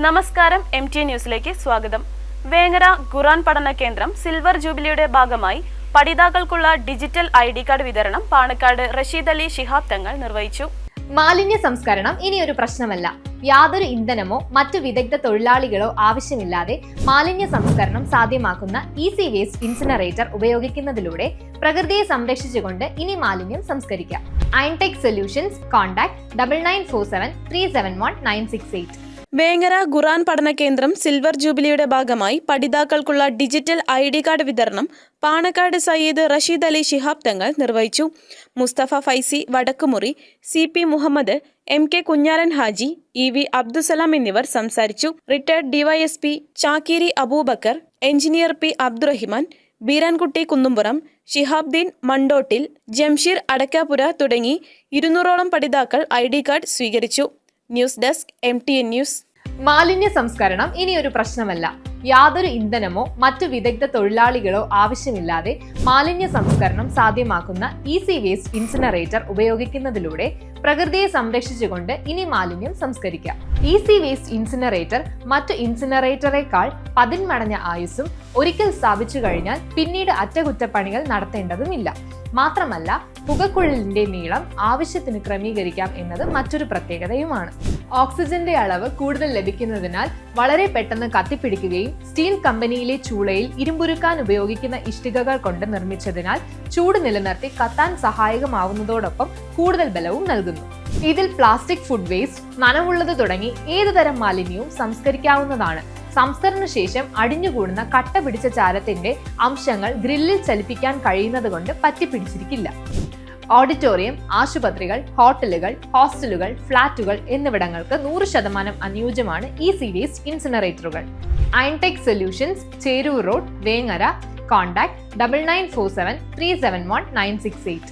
നമസ്കാരം M T ന്യൂസിലേക്ക് സ്വാഗതം. വേങ്ങര ഖുറാൻ പഠന കേന്ദ്രം സിൽവർ ജൂബിലിയുടെ ഭാഗമായി പഠിതാക്കൾക്കുള്ള ഡിജിറ്റൽ ഐ ഡി കാർഡ് വിതരണം പാണക്കാട് റഷീദ് അലി ശിഹാബ് തങ്ങൾ നിർവഹിച്ചു. മാലിന്യ സംസ്കരണം ഇനിയൊരു പ്രശ്നമല്ല. യാതൊരു ഇന്ധനമോ മറ്റു വിദഗ്ധ തൊഴിലാളികളോ ആവശ്യമില്ലാതെ മാലിന്യ സംസ്കരണം സാധ്യമാക്കുന്ന ഈസി വേസ്റ്റ് ഇൻസിനറേറ്റർ ഉപയോഗിക്കുന്നതിലൂടെ പ്രകൃതിയെ സംരക്ഷിച്ചുകൊണ്ട് ഇനി മാലിന്യം സംസ്കരിക്കാം. Irontech solutions contact double nine four seven three seven one nine six eight Vengara Quran പഠന കേന്ദ്രം സിൽവർ ജൂബിലിയുടെ ഭാഗമായി പഠിതാക്കൾക്കുള്ള ഡിജിറ്റൽ ഐ ഡി കാർഡ് വിതരണം പാണക്കാട് സയ്യിദ് റഷീദ് അലി ശിഹാബ് തങ്ങൾ നിർവഹിച്ചു. Mustafa Faizy Vadakkumuri C P Muhammad M K Kunhalan Haji E V Abdussalam എന്നിവർ സംസാരിച്ചു. Retired DYSP Chakkeeri Aboobacker engineer P Abdurahiman Beerankutty Kunnumpuram Shihabudeen Mandottil Jamsheer Adakkapura തുടങ്ങി ഇരുന്നൂറോളം പഠിതാക്കൾ ഐ കാർഡ് സ്വീകരിച്ചു. News desk M T N news. മാലിന്യ സംസ്കരണം ഇനിയൊരു പ്രശ്നമല്ല. യാതൊരു ഇന്ധനമോ മറ്റു വിദഗ്ധ തൊഴിലാളികളോ ആവശ്യമില്ലാതെ മാലിന്യ സംസ്കരണം സാധ്യമാക്കുന്ന ഈസി വേസ്റ്റ് ഇൻസിനറേറ്റർ ഉപയോഗിക്കുന്നതിലൂടെ പ്രകൃതിയെ സംരക്ഷിച്ചുകൊണ്ട് ഇനി മാലിന്യം സംസ്കരിക്കാം. ഈസി വേസ്റ്റ് ഇൻസിനറേറ്റർ മറ്റു ഇൻസിനറേറ്ററേക്കാൾ പതിന്മടഞ്ഞ ആയുസ്സും ഒരിക്കൽ സ്ഥാപിച്ചു കഴിഞ്ഞാൽ പിന്നീട് അറ്റകുറ്റപ്പണികൾ നടത്തേണ്ടതുമില്ല. മാത്രമല്ല പുകക്കുഴലിന്റെ നീളം ആവശ്യത്തിന് ക്രമീകരിക്കാം എന്നത് മറ്റൊരു പ്രത്യേകതയുമാണ്. ഓക്സിജന്റെ അളവ് കൂടുതൽ ലഭിക്കുന്നതിനാൽ വളരെ പെട്ടെന്ന് കത്തിപ്പിടിക്കുകയും സ്റ്റീൽ കമ്പനിയിലെ ചൂളയിൽ ഇരുമ്പുരുക്കാൻ ഉപയോഗിക്കുന്ന ഇഷ്ടികകൾ കൊണ്ട് നിർമ്മിച്ചതിനാൽ ചൂട് നിലനിർത്തി കത്താൻ സഹായകമാവുന്നതോടൊപ്പം കൂടുതൽ ബലവും നൽകുന്നു. ഇതിൽ പ്ലാസ്റ്റിക് ഫുഡ് വേസ്റ്റ് നനവുള്ളത് തുടങ്ങി ഏതുതരം മാലിന്യവും സംസ്കരിക്കാവുന്നതാണ്. സംസ്കരണ ശേഷം അടിഞ്ഞുകൂടുന്ന കട്ട പിടിച്ച ചാരത്തിന്റെ അംശങ്ങൾ ഗ്രില്ലിൽ ചലിപ്പിക്കാൻ കഴിയുന്നത് കൊണ്ട് പറ്റിപ്പിടിച്ചിരിക്കില്ല. ഓഡിറ്റോറിയം ആശുപത്രികൾ ഹോട്ടലുകൾ ഹോസ്റ്റലുകൾ ഫ്ളാറ്റുകൾ എന്നിവിടങ്ങൾക്ക് നൂറ് ശതമാനം അനുയോജ്യമാണ് ഈ series ഇൻസിനറേറ്ററുകൾ. Irontech solutions Cheroor road Vengara contact double nine four seven three seven one nine six eight.